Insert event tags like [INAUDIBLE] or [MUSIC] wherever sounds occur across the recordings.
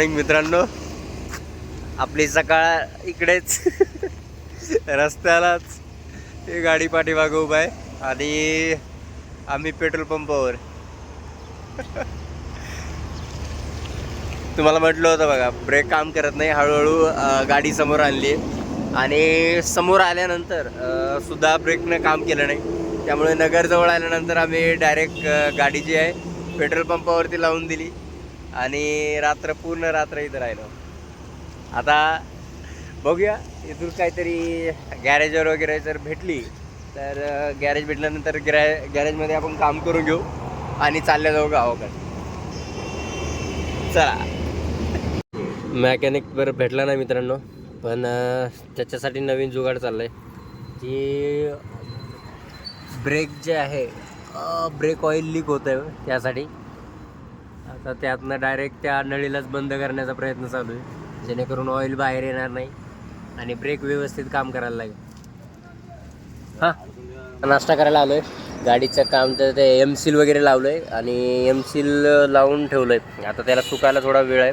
Morning मित्रांनो. आपली सकाळ इकडेच. रस्त्यालाच. ही गाडी पाठीमागं उभा आहे. आणि आम्ही पेट्रोल पंपावर. तुम्हाला म्हटलं होतं बघा ब्रेक काम करत नाही. हळूहळू गाडी समोर आणली. आणि समोर आल्यानंतर सुद्धा ब्रेकनं काम केलं नाही. त्यामुळे नगरजवळ आल्यानंतर आम्ही डायरेक्ट गाडी जी आहे पेट्रोल पंपावरती लावून दिली. आणि रात्र पूर्ण रात्र इथं राहिलो. आता बघूया इथून काहीतरी गॅरेजवर वगैरे जर भेटली तर गॅरेज भेटल्यानंतर गॅ गॅरेजमध्ये आपण काम करून घेऊ आणि चालल्या जाऊ गावाकडे. चला. मॅकॅनिक बरं भेटला नाही मित्रांनो पण त्याच्यासाठी नवीन जुगाड चाललं आहे की ब्रेक जे आहे ब्रेक ऑइल लीक होतं आहे त्यासाठी. आता त्यातनं डायरेक्ट त्या नळीलाच बंद करण्याचा प्रयत्न चालू आहे. जेणेकरून ऑइल बाहेर येणार नाही आणि ब्रेक व्यवस्थित काम करायला लागेल. हां? नाश्ता करायला आलो आहे गाडीचं काम तर ते एम सील वगैरे लावलं आहे आणि एम सील लावून ठेवलं आहे आता त्याला सुकायला थोडा वेळ आहे.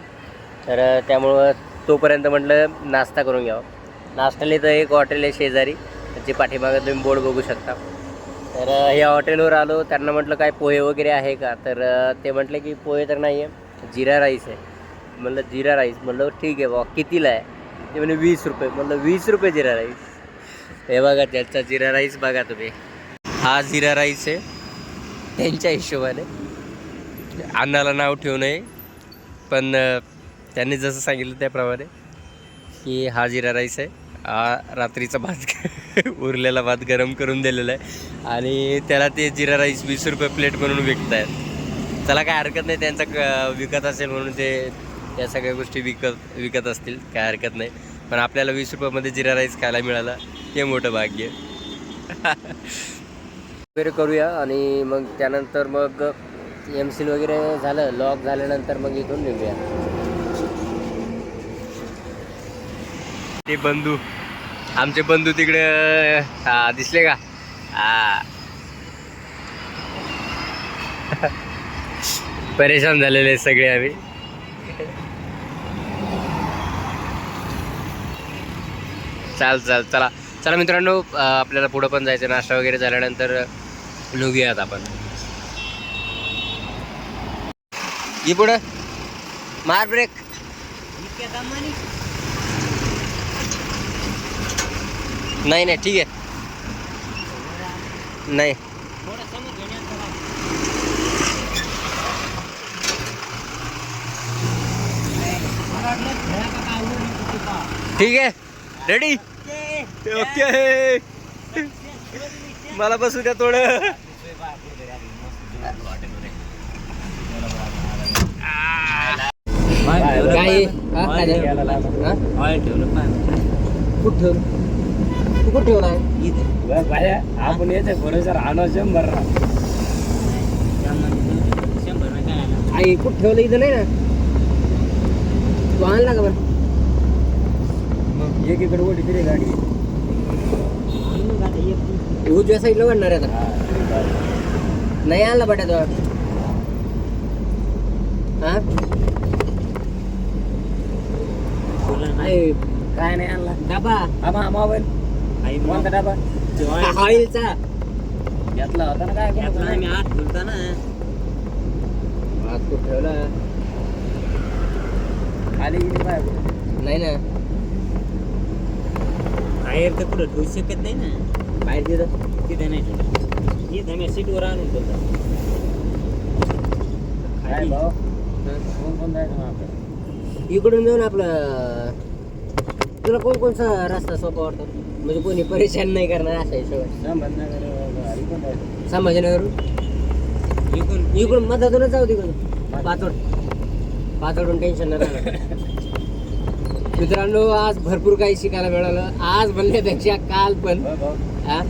तर त्यामुळं तोपर्यंत म्हटलं नाश्ता करून घ्यावा. नाश्त्याला तर एक हॉटेल आहे शेजारी. त्याची पाठीमागं तुम्ही बोर्ड बघू शकता. तर ह्या या हॉटेलवर आलो. त्यांना म्हटलं काय पोहे वगैरे आहे का? तर ते म्हटले की पोहे तर नाही आहे जिरा राईस आहे. म्हणलं जिरा राईस? म्हणलं ठीक आहे बा. कितीला आहे? ते म्हणजे वीस रुपये. म्हणलं वीस रुपये जिरा राईस? हे बघा त्याचा जिरा राईस बघा तुम्ही. हा जिरा राईस आहे. त्यांच्या हिशोबाने. अन्नाला नाव ठेवू नये. पण त्यांनी जसं सांगितलं त्याप्रमाणे की हा जिरा राईस आहे. हा रात्रीचा भात उरलेला भात गरम करून दिलेला आहे. आणि त्याला ते जिरा राईस वीस रुपये प्लेट म्हणून विकत आहेत त्याला काय हरकत नाही त्यांचा क विकत असेल म्हणून ते त्या सगळ्या गोष्टी विकत विकत असतील काय हरकत नाही. पण आपल्याला वीस रुपयामध्ये जिरा राईस खायला मिळाला ते मोठं भाग्य. वगैरे करूया आणि मग त्यानंतर मग एम सील वगैरे झालं लॉक झाल्यानंतर मग इथून निघूया. ते बंधू आमचे बंधू तिकडे हा, दिसले का? हा परेशान झालेले आहेत सगळे आम्ही. चाल चाल चला. चला मित्रांनो आपल्याला पुढं पण जायचं नाश्ता वगैरे झाल्यानंतर निघूयात आपण. ये पुढं. मार ब्रेक. नाही नाही ठीक आहे. नाही. ठीक आहे. रेडी ओके मला बसू द्या थोडं. काय? हा? कुठं ठेवलं तू कुठं ठेवला आहे आपण येते भरोसा राहणार शंभर आई कुठं ठेवलं इथं नाही ना? तू आणला का बरं. एक इकडे ओढी फिरे गाडी. उजव्या साईडला वाढणार आहे आता. नाही आणला बट्या तो. हा? काय नाही आणला. डबा. आम्हा मोबाईल कोणता डबा? ऑइलचा घेतला होता ना काय? हात कुठं ठेवला? खाली गेली काय नाही ना. बाहेर तर कुठं ठेवू शकत नाही ना. बाहेर तिथं तिथे नाही ठेवलं. इथं मी सीटवर आणून भाऊ कोण कोण जायचं आपल्याला इकडून जाऊन आपलं तुला कोण कोणचा रस्ता सोपा वाटतो? म्हणजे कोणी परेशान नाही करणार असा हिशोब संभाजीनगर इकडून. मधातूनच जाऊ तिकडून पाचोड. पाचोडून टेन्शन नाही राहणार. मित्रांनो आज भरपूर काही शिकायला मिळालं. आज म्हणण्यापेक्षा काल पण. हो हा?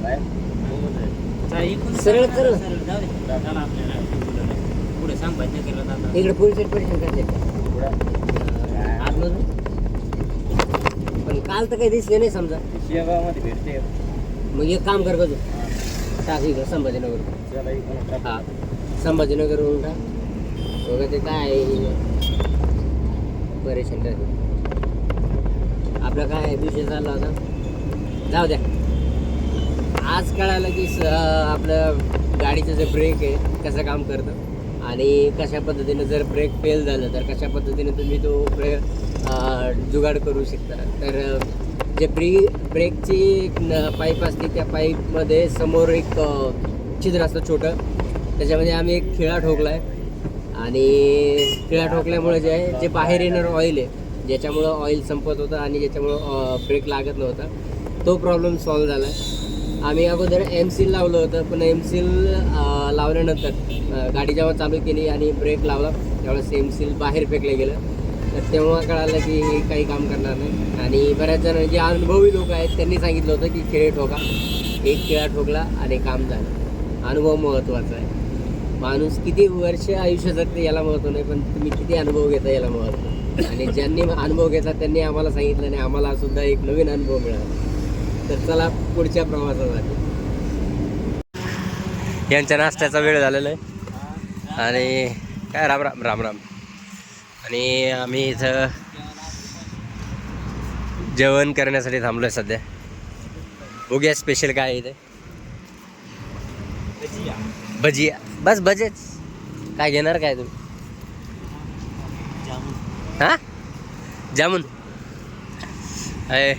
सरळ. सरळ. पुढे संभाजीनगरला जाता. इकडे पोलीस परेशान करते. पुढं. आतमधून पण काल तर काही दिसले नाही समजा. शेगावमध्ये भेटते. मग एक काम कर बघ. टाक इकडं संभाजीनगर चला इकडून टाक. हा. संभाजीनगरवरून टाक. बघा ते काय आहे. परेशान करते आपला काय विषय चालला होता. जाऊ द्या. आज कळालं की स आपलं गाडीचं जे ब्रेक आहे कसं काम करतं. आणि कशा पद्धतीनं जर ब्रेक फेल झालं तर कशा पद्धतीने तुम्ही तो ब्रेक जुगाड करू शकता? तर जे ब्री ब्रेकची पाईप असते त्या पाईपमध्ये समोर एक छिद्र असतं छोटं. त्याच्यामध्ये आम्ही एक खिळा ठोकला आहे आणि खिळा ठोकल्यामुळे जे आहे जे बाहेर येणारं ऑइल आहे ज्याच्यामुळं ऑइल संपत होतं आणि ज्याच्यामुळं ब्रेक लागत नव्हता तो प्रॉब्लेम सॉल्व झाला आहे आम्ही अगोदर एम सील लावलं होतं पण एम सील लावल्यानंतर गाडी जेव्हा चालू केली आणि ब्रेक लावला त्यावेळेस एम सील बाहेर फेकलं गेलं. तर तेव्हा कळालं की हे काही काम करणार नाही. आणि बऱ्याच जण जे अनुभवी लोक आहेत त्यांनी सांगितलं होतं की खेळ ठोका. एक खेळा ठोकला आणि काम झालं. अनुभव महत्त्वाचा आहे. माणूस किती वर्ष आयुष्य जगते याला महत्त्व नाही पण तुम्ही किती अनुभव घेता याला महत्त्व. आणि ज्यांनी अनुभव घेतला त्यांनी आम्हाला सांगितलं आणि आम्हाला सुद्धा एक नवीन अनुभव मिळाला. तर चला पुढच्या प्रवासासाठी यांच्या नाश्त्याचा वेळ झालेला आहे. आणि काय राम राम राम राम. आणि आम्ही इथं जेवण करण्यासाठी थांबलोय सध्या. बघूया स्पेशल काय आहे इथे? भजिया. बस भजेच. काय घेणार काय तुम्ही? हा? जामून. अय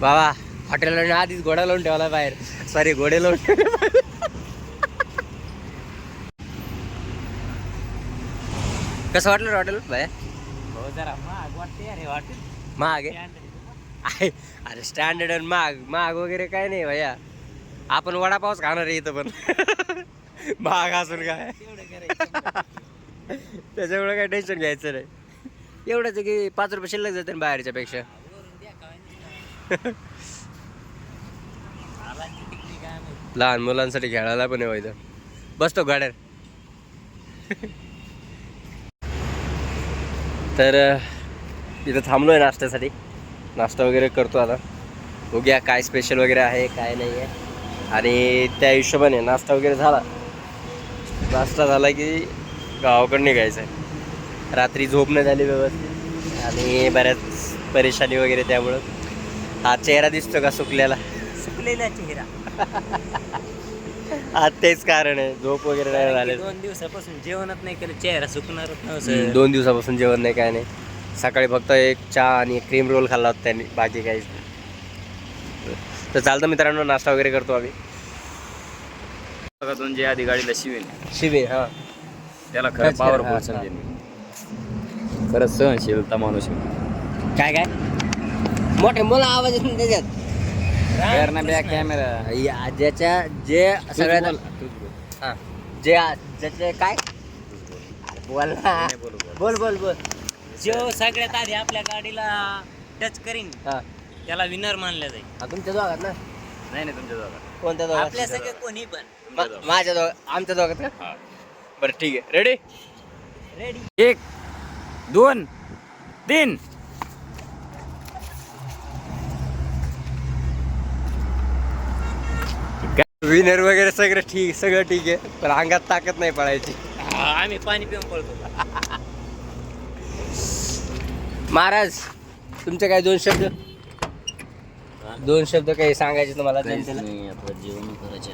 बाबा. हॉटेलला आधीच घोडा लावून ठेवला बाहेर. सॉरी घोडे लावून ठेवले बाहेर. कसं वाटलं हॉटेल बाय? हो जरा महाग वाटते अरे वाटते महाग आहे. अरे स्टँडर्ड आणि महाग. महाग वगैरे काय नाही भैया. आपण वडापावच खाणार आहे इथं पण. [LAUGHS] महाग असून काय? त्याच्यामुळे काय टेन्शन घ्यायचं नाही. एवढंच की पाच रुपये शिल्लक जाते बाहेरच्या पेक्षा [LAUGHS] लहान मुलांसाठी खेळायला पण येवायचं इथं. बसतो गाड्यात. तर इथं थांबलो आहे नाश्त्यासाठी. नाश्ता वगैरे करतो आता. बघूया काय स्पेशल वगैरे आहे काय नाही आहे. आणि त्या हिशोबाने नाश्ता वगैरे झाला. नाश्ता झाला की गावाकडे निघायचं आहे रात्री झोप नाही झाली व्यवस्थित. आणि बऱ्याच परेशानी वगैरे त्यामुळं. हा चेहरा दिसतो का सुकल्याला सुकलेला चेहरा. [LAUGHS] हा तेच कारण आहे. झोप वगैरे नाही झाले दोन दिवसापासून जेवणच नाही केलं चेहरा सुकणारच नव्हतं दोन दिवसापासून जेवण नाही काय नाही. सकाळी फक्त एक चहा आणि एक क्रीम रोल खाल्ला होता त्यांनी बाकी काहीच नाही. तर चालतं मित्रांनो नाश्ता वगैरे करतो आम्ही. बघा दोन जे आधी गाडीला शिवेल शिबे हां. त्याला खरं पॉवरफुल हा, समजेल मी खरंच सहनशीलता माणूस आहे. काय काय? मोठे मला आवाज येत नाही त्याच्यात Camera. या, ज्याच्या जे सगळ्यात जे ज्याचे काय? बोल बोलू बोलू. बोल जो सगळ्यात आधी आपल्या गाडीला टच करीन त्याला विनर मानलं जाईल. तुमच्या दोघात ना? नाही नाही तुमच्या दोघा कोणत्या दोघात? आपल्या सगळे कोणी पण. माझ्या दोघ आमच्या दोघात का? बरं ठीक आहे. रेडी रेडी एक दोन तीन. विनर वगैरे सगळं ठीक सगळं ठीक आहे पण अंगात ताकद नाही पडायची आम्ही पाणी पिऊन पळतो. महाराज तुमचे काय दोन शब्द? दोन शब्द काही सांगायचे तुम्हाला जनतेला? जेवण करायचे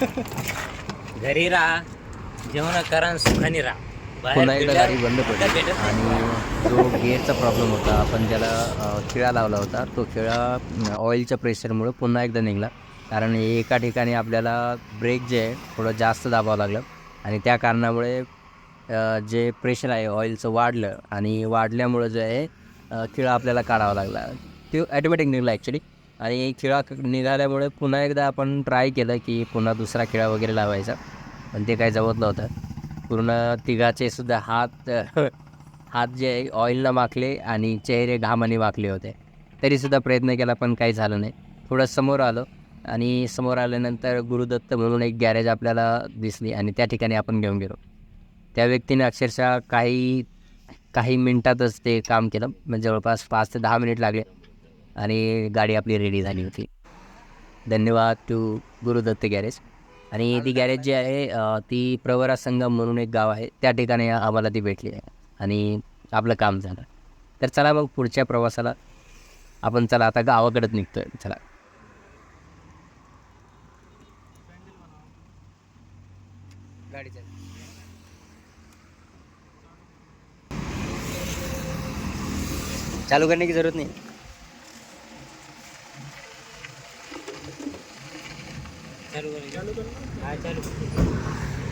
[LAUGHS] घरी राहा जेवण करा आणि सुखाने राहा. बाहेर पुन्हा एकदा गाडी बंद पडली. भेटत नाही. आणि जो गेअरचा प्रॉब्लेम होता आपण त्याला अ, खिळा लावला होता तो खिळा ऑइलच्या प्रेशरमुळे पुन्हा एकदा निघाला. कारण एका ठिकाणी आपल्याला ब्रेक जे आहे थोडं जास्त दाबावं लागलं. आणि त्या कारणामुळे जे प्रेशर आहे ऑइलचं वाढलं. आणि वाढल्यामुळं जे आहे खिळा आपल्याला काढावा लागला. ते ॲटोमॅटिक निघाला ॲक्च्युली आणि खिळा क- निघाल्यामुळे पुन्हा एकदा आपण ट्राय केलं की पुन्हा दुसरा खिळा वगैरे लावायचा. पण ते काही जमत नव्हतं. पूर्ण तिघाचे सुद्धा हात [LAUGHS] हात जे आहे ऑइलनं माखले आणि चेहरे घामाने माखले होते. तरीसुद्धा प्रयत्न केला पण काही झालं नाही. थोडं समोर आलं. आणि समोर आल्यानंतर गुरुदत्त म्हणून एक गॅरेज आपल्याला दिसली आणि त्या ठिकाणी आपण घेऊन गेलो. त्या व्यक्तीने अक्षरशः काही काही मिनटातच ते काम केलं. म्हणजे जवळपास पाच ते दहा मिनिट लागले आणि गाडी आपली रेडी झाली होती. धन्यवाद टू गुरुदत्त गॅरेज. आणि ती गॅरेज जी आहे ती प्रवरा संगम म्हणून एक गाव आहे. त्या ठिकाणी आम्हाला ती भेटली आहे आणि आपलं काम झालं. तर चला मग पुढच्या प्रवासाला. आपण चला आता गावाकडेच निघतोय. चला गाडीचं चालू करने की जरूरत नहीं. चालू चालू चालू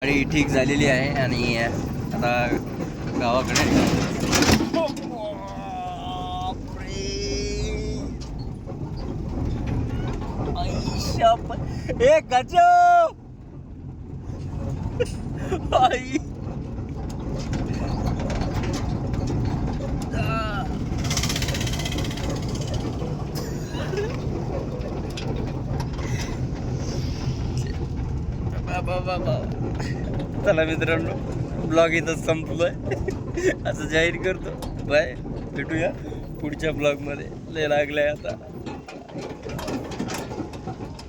गाडी ठीक झालेली आहे आणि आता गावाकडे ए गजो आई. बाबा बाबा चला मित्रांनो ब्लॉग इथं संपलोय. असं जाहीर करतो. बाय. भेटूया पुढच्या ब्लॉगमध्ये. लय लागलाय आता.